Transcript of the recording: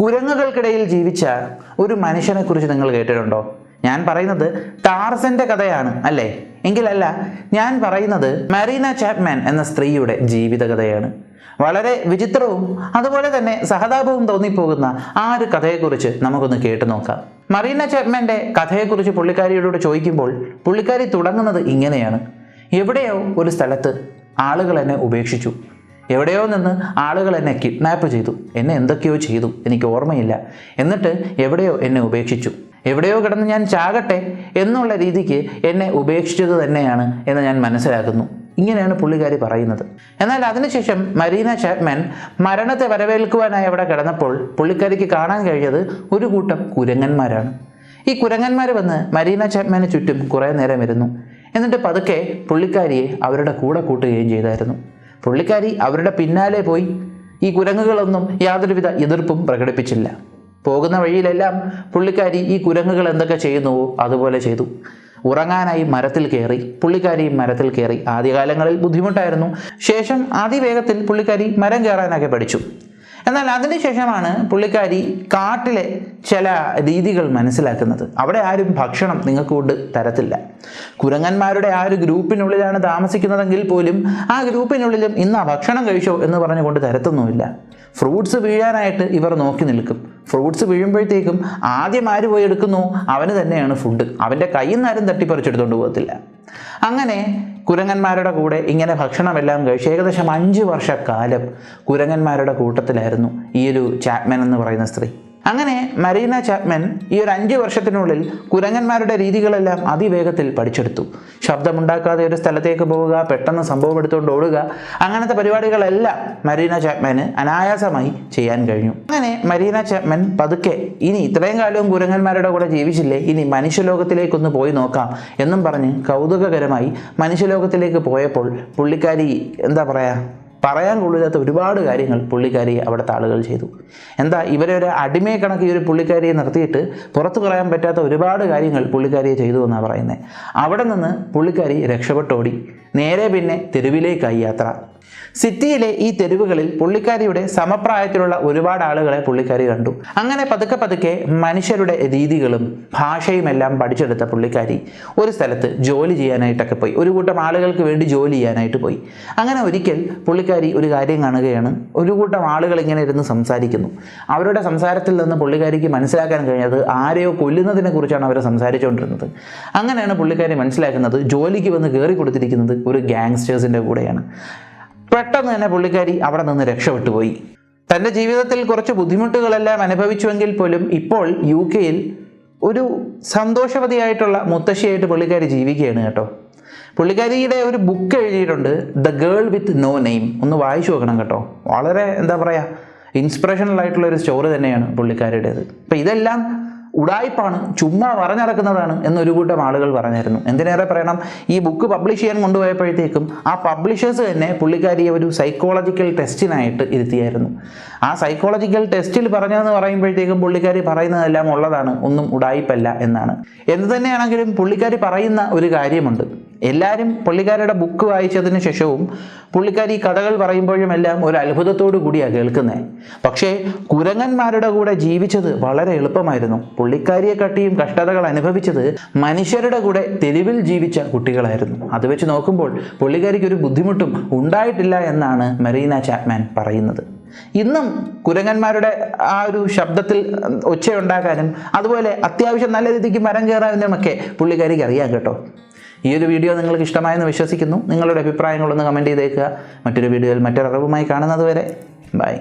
കുരങ്ങുകൾക്കിടയിൽ ജീവിച്ച ഒരു മനുഷ്യനെ കുറിച്ച് നിങ്ങൾ കേട്ടിട്ടുണ്ടോ? ഞാൻ പറയുന്നത് ടാർസന്റെ കഥയാണ് അല്ലേ? എങ്കിലല്ല ഞാൻ പറയുന്നത് മരീന ചാപ്മാൻ എന്ന സ്ത്രീയുടെ ജീവിതകഥയാണ് വളരെ വിചിത്രവും അതുപോലെ തന്നെ സഹതാപവും തോന്നിപ്പോകുന്ന ആ ഒരു കഥയെക്കുറിച്ച് നമുക്കൊന്ന് കേട്ടു നോക്കാം. മറീന ചാപ്മാന്റെ കഥയെക്കുറിച്ച് പുള്ളിക്കാരിയോട് ചോദിക്കുമ്പോൾ പുള്ളിക്കാരി തുടങ്ങുന്നത് ഇങ്ങനെയാണ്. എവിടെയോ ഒരു സ്ഥലത്ത് ആളുകൾ എന്നെ ഉപേക്ഷിച്ചു. എവിടെയോ നിന്ന് ആളുകൾ എന്നെ കിഡ്നാപ്പ് ചെയ്തു. എന്നെ എന്തൊക്കെയോ ചെയ്തു. എനിക്ക് ഓർമ്മയില്ല. എന്നിട്ട് എവിടെയോ എന്നെ ഉപേക്ഷിച്ചു. എവിടെയോ കിടന്ന് ഞാൻ ചാകട്ടെ എന്നുള്ള രീതിക്ക് എന്നെ ഉപേക്ഷിച്ചത് തന്നെയാണ് എന്ന് ഞാൻ മനസ്സിലാക്കുന്നു. ഇങ്ങനെയാണ് പുള്ളിക്കാരി പറയുന്നത്. എന്നാൽ അതിനുശേഷം മരീന ചാപ്മാൻ മരണത്തെ വരവേൽക്കുവാനായി അവിടെ കിടന്നപ്പോൾ പുള്ളിക്കാരിക്ക് കാണാൻ കഴിഞ്ഞത് ഒരു കൂട്ടം കുരങ്ങന്മാരാണ്. ഈ കുരങ്ങന്മാർ വന്ന് മരീന ചാപ്മാന് ചുറ്റും കുറേ നേരം ഇരുന്നു. എന്നിട്ട് പതുക്കെ പുള്ളിക്കാരിയെ അവരുടെ കൂടെ കൂട്ടുകയും ചെയ്തായിരുന്നു. പുള്ളിക്കാരി അവരുടെ പിന്നാലെ പോയി. ഈ കുരങ്ങുകളൊന്നും യാതൊരുവിധ എതിർപ്പും പ്രകടിപ്പിച്ചില്ല. പോകുന്ന വഴിയിലെല്ലാം പുള്ളിക്കാരി ഈ കുരങ്ങുകൾ എന്തൊക്കെ ചെയ്യുന്നുവോ അതുപോലെ ചെയ്തു. ഉറങ്ങാനായി മരത്തിൽ കയറി പുള്ളിക്കാരിയും മരത്തിൽ കയറി. ആദ്യകാലങ്ങളിൽ ബുദ്ധിമുട്ടായിരുന്നു. ശേഷം അതിവേഗത്തിൽ പുള്ളിക്കാരി മരം കയറാനൊക്കെ പഠിച്ചു. എന്നാൽ അതിനുശേഷമാണ് പുള്ളിക്കാരി കാട്ടിലെ ചില രീതികൾ മനസ്സിലാക്കുന്നത്. അവിടെ ആരും ഭക്ഷണം നിങ്ങൾക്ക് കൊണ്ട് തരത്തില്ല. കുരങ്ങന്മാരുടെ ആ ഒരു ഗ്രൂപ്പിനുള്ളിലാണ് താമസിക്കുന്നതെങ്കിൽ പോലും ആ ഗ്രൂപ്പിനുള്ളിലും ഇന്ന് ആ ഭക്ഷണം കഴിച്ചോ എന്ന് പറഞ്ഞുകൊണ്ട് തരത്തൊന്നുമില്ല. ഫ്രൂട്ട്സ് വീഴാനായിട്ട് ഇവർ നോക്കി നിൽക്കും. ഫ്രൂട്ട്സ് വീഴുമ്പോഴത്തേക്കും ആദ്യം ആര് പോയി എടുക്കുന്നു? അവന് തന്നെയാണ് ഫുഡ് അവന്റെ കയ്യിൽ നിന്ന് ആരും തട്ടിപ്പറിച്ചെടുത്തുകൊണ്ട് പോകത്തില്ല. അങ്ങനെ കുരങ്ങന്മാരുടെ കൂടെ ഇങ്ങനെ ഭക്ഷണമെല്ലാം കഴിച്ച് ഏകദേശം അഞ്ച് വർഷക്കാലം കുരങ്ങന്മാരുടെ കൂട്ടത്തിലായിരുന്നു ഈ ഒരു ചാപ്മൻ എന്ന് പറയുന്ന സ്ത്രീ. അങ്ങനെ മരീന ചാപ്മൻ ഈ ഒരു അഞ്ച് വർഷത്തിനുള്ളിൽ കുരങ്ങന്മാരുടെ രീതികളെല്ലാം അതിവേഗത്തിൽ പഠിച്ചെടുത്തു. ശബ്ദമുണ്ടാക്കാതെ ഒരു സ്ഥലത്തേക്ക് പോവുക പെട്ടെന്ന് സംഭവം എടുത്തുകൊണ്ട് ഓടുക അങ്ങനത്തെ പരിപാടികളെല്ലാം മരീന ചാപ്മാന് അനായാസമായി ചെയ്യാൻ കഴിഞ്ഞു. അങ്ങനെ മരീന ചാപ്മാൻ പതുക്കെ ഇനി ഇത്രയും കാലവും കുരങ്ങന്മാരുടെ കൂടെ ജീവിച്ചില്ലേ? ഇനി മനുഷ്യലോകത്തിലേക്കൊന്ന് പോയി നോക്കാം എന്നും പറഞ്ഞ് കൗതുകകരമായി മനുഷ്യലോകത്തിലേക്ക് പോയപ്പോൾ പുള്ളിക്കാരി എന്താ പറയുക പറയാൻ കൊള്ളില്ലാത്ത ഒരുപാട് കാര്യങ്ങൾ പുള്ളിക്കാരി അവിടുത്തെ ആളുകൾ ചെയ്തു. എന്താ ഇവരെ ഒരു അടിമയെ കണക്ക് ഈ ഒരു പുള്ളിക്കാരിയെ നിർത്തിയിട്ട് പുറത്തു പറയാൻ പറ്റാത്ത ഒരുപാട് കാര്യങ്ങൾ പുള്ളിക്കാരിയെ ചെയ്തു എന്നാണ് പറയുന്നത് അവിടെ നിന്ന് പുള്ളിക്കാരി രക്ഷപ്പെട്ടോടി. നേരെ പിന്നെ തെരുവിലേക്കായി യാത്ര. സിറ്റിയിലെ ഈ തെരുവുകളിൽ പുള്ളിക്കാരിയുടെ സമപ്രായത്തിലുള്ള ഒരുപാട് ആളുകളെ പുള്ളിക്കാരി കണ്ടു. അങ്ങനെ പതുക്കെ പതുക്കെ മനുഷ്യരുടെ രീതികളും ഭാഷയും എല്ലാം പഠിച്ചെടുത്ത പുള്ളിക്കാരി ഒരു സ്ഥലത്ത് ജോലി ചെയ്യാനായിട്ടൊക്കെ പോയി. ഒരു കൂട്ടം ആളുകൾക്ക് വേണ്ടി ജോലി ചെയ്യാനായിട്ട് പോയി. അങ്ങനെ ഒരിക്കൽ പുള്ളിക്കാരി ഒരു കാര്യം കാണുകയാണ്. ഒരു കൂട്ടം ആളുകൾ ഇങ്ങനെ ഇരുന്ന് സംസാരിക്കുന്നു. അവരുടെ സംസാരത്തിൽ നിന്ന് പുള്ളിക്കാരിക്ക് മനസ്സിലാക്കാൻ കഴിഞ്ഞത് ആരെയോ കൊല്ലുന്നതിനെ കുറിച്ചാണ് അവർ സംസാരിച്ചുകൊണ്ടിരുന്നത് അങ്ങനെയാണ് പുള്ളിക്കാരി മനസ്സിലാക്കുന്നത് ജോലിക്ക് വന്ന് കയറി കൊടുത്തിരിക്കുന്നത് ഒരു ഗാങ്സ്റ്റേഴ്സിന്റെ കൂടെയാണ്. പെട്ടെന്ന് തന്നെ പുള്ളിക്കാരി അവിടെ നിന്ന് രക്ഷപ്പെട്ടു പോയി തന്റെ ജീവിതത്തിൽ കുറച്ച് ബുദ്ധിമുട്ടുകളെല്ലാം അനുഭവിച്ചുവെങ്കിൽ പോലും ഇപ്പോൾ യു കെയിൽ ഒരു സന്തോഷവതിയായിട്ടുള്ള മുത്തശ്ശിയായിട്ട് പുള്ളിക്കാരി ജീവിക്കുകയാണ് കേട്ടോ. പുള്ളിക്കാരിയുടെ ഒരു ബുക്ക് എഴുതിയിട്ടുണ്ട് the girl with no name ഒന്ന് വായിച്ചു നോക്കണം കേട്ടോ. വളരെ എന്താ പറയുക ഇൻസ്പിറേഷണൽ ആയിട്ടുള്ള ഒരു സ്റ്റോറി തന്നെയാണ് പുള്ളിക്കാരിയുടേത്. അപ്പം ഇതെല്ലാം ഉടായ്പാണ് ചുമ്മാ പറഞ്ഞിറക്കുന്നതാണ് എന്നൊരു കൂട്ടം ആളുകൾ പറഞ്ഞായിരുന്നു എന്തിനേറെ പറയണം ഈ ബുക്ക് പബ്ലിഷ് ചെയ്യാൻ കൊണ്ടുപോയപ്പോഴത്തേക്കും ആ പബ്ലിഷേഴ്സ് തന്നെ പുള്ളിക്കാരിയെ ഒരു സൈക്കോളജിക്കൽ ടെസ്റ്റിനായിട്ട് ഇരുത്തിയായിരുന്നു. ആ സൈക്കോളജിക്കൽ ടെസ്റ്റിൽ പറഞ്ഞതെന്ന് പറയുമ്പോഴത്തേക്കും പുള്ളിക്കാരി പറയുന്നതെല്ലാം ഉള്ളതാണ് ഒന്നും ഉടായ്പല്ല എന്നാണ്. എന്ത് തന്നെയാണെങ്കിലും പുള്ളിക്കാരി പറയുന്ന ഒരു കാര്യമുണ്ട്. എല്ലാവരും പുള്ളിക്കാരുടെ ബുക്ക് വായിച്ചതിന് ശേഷവും പുള്ളിക്കാരി കഥകൾ പറയുമ്പോഴും എല്ലാം ഒരു അത്ഭുതത്തോടു കൂടിയാണ് കേൾക്കുന്നത് പക്ഷേ കുരങ്ങന്മാരുടെ കൂടെ ജീവിച്ചത് വളരെ എളുപ്പമായിരുന്നു. പുള്ളിക്കാരിയെ കട്ടിയും കഷ്ടതകൾ അനുഭവിച്ചത് മനുഷ്യരുടെ കൂടെ തെരുവിൽ ജീവിച്ച കുട്ടികളായിരുന്നു. അത് വെച്ച് നോക്കുമ്പോൾ പുള്ളിക്കാരിക്ക് ഒരു ബുദ്ധിമുട്ടും ഉണ്ടായിട്ടില്ല എന്നാണ് മെറീന ചാപ്മാൻ പറയുന്നത്. ഇന്നും കുരങ്ങന്മാരുടെ ആ ഒരു ശബ്ദത്തിൽ ഒച്ചയുണ്ടാക്കാനും അതുപോലെ അത്യാവശ്യം നല്ല രീതിക്ക് മരം കയറാനും ഒക്കെ പുള്ളിക്കാരിക്ക് അറിയാം കേട്ടോ. ഈ ഒരു വീഡിയോ നിങ്ങൾക്ക് ഇഷ്ടമായെന്ന് വിശ്വസിക്കുന്നു. നിങ്ങളുടെ അഭിപ്രായങ്ങളൊന്ന് കമന്റ് ചെയ്തേക്കുക. മറ്റൊരു വീഡിയോയിൽ മറ്റൊരു അറിവുമായി കാണുന്നത് വരെ ബൈ